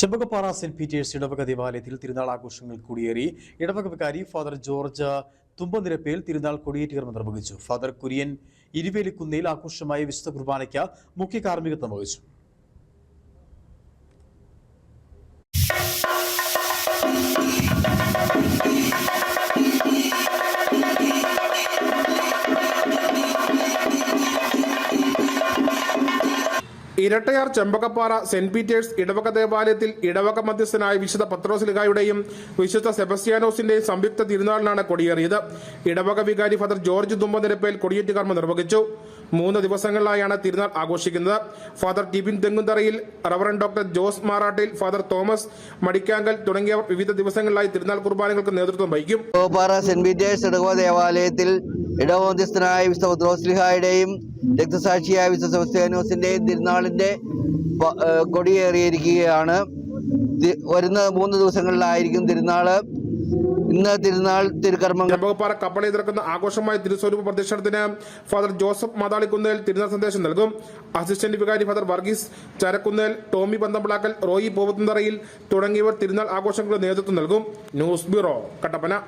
Chembakappara saint Peter's ഇടവക ദേവാലയത്തിൽ തിരുനാൾ ആഘോഷങ്ങൾ കുടിയേറി. ഇടവക വികാരി ഫാദർ ജോർജ് തുമ്പനിരപ്പേൽ തിരുനാൾ കൊടിയേറ്റുകർമ്മം നിർവഹിച്ചു ഫാദർ കുര്യൻ ഇരുവേലിക്കുന്നയിൽ ആഘോഷമായ വിശുദ്ധ കുർബാനയ്ക്ക് മുഖ്യ കാർമ്മികത്വം വഹിച്ചു. ഇരട്ടയാർ ചെമ്പകപ്പാറ സെന്റ് പീറ്റേഴ്സ് ഇടവക ദേവാലയത്തിൽ ഇടവക മധ്യസ്ഥനായ വിശുദ്ധ പത്രോസ്ലിഹായുടെയും വിശുദ്ധ സെബസ്ത്യാനോസിന്റെയും സംയുക്ത തിരുനാളിനാണ് കൊടിയേറിയത്. ഇടവക വികാരി ഫാദർ ജോർജ് തുമ്പനിരപ്പേൽ കൊടിയേറ്റ് കർമ്മം നിർവഹിച്ചു. മൂന്ന് ദിവസങ്ങളിലായാണ് തിരുനാൾ ആഘോഷിക്കുന്നത്. Father Tibin Thengumtharayil reverend doctor Jose Marattil father Thomas Madikkankal തുടങ്ങിയവർ വിവിധ ദിവസങ്ങളിലായി തിരുനാൾ കുർബാനകൾക്ക് നേതൃത്വം വഹിക്കും. സെന്റ് പീറ്റേഴ്സ് ഇടവ ദേവാലയത്തിൽ ഇടവമധ്യസ്ഥനായ വിശുദ്ധ പത്രോസ്ലിഹായുടെയും രക്തസാക്ഷിയായ വിശുദ്ധ പ- ഏഹ് കൊടിയേറിയിരിക്കുകയാണ്. വരുന്ന മൂന്ന് ദിവസങ്ങളിലായിരിക്കും തിരുനാൾ. ഇന്ന് തിരുനാൾ തിരുക്കർമ്മങ്ങൾ. ചെമ്പകപ്പാറ കപ്പളി തുറക്കുന്ന ആഘോഷമായ തിരുസ്വരൂപ പ്രദക്ഷിണത്തിന് ഫാദർ ജോസഫ് മാതാളിക്കുന്നേൽ തിരുനാൾ സന്ദേശം നൽകും. അസിസ്റ്റന്റ് വികാരി ഫാദർ വർഗീസ് ചരക്കുന്നേൽ ടോമി പന്തമ്പിളാക്കൽ റോയി പോവത്തുന്തറയിൽ തുടങ്ങിയവർ തിരുനാൾ ആഘോഷങ്ങൾക്ക് നേതൃത്വം നൽകും. News bureau Kattappana.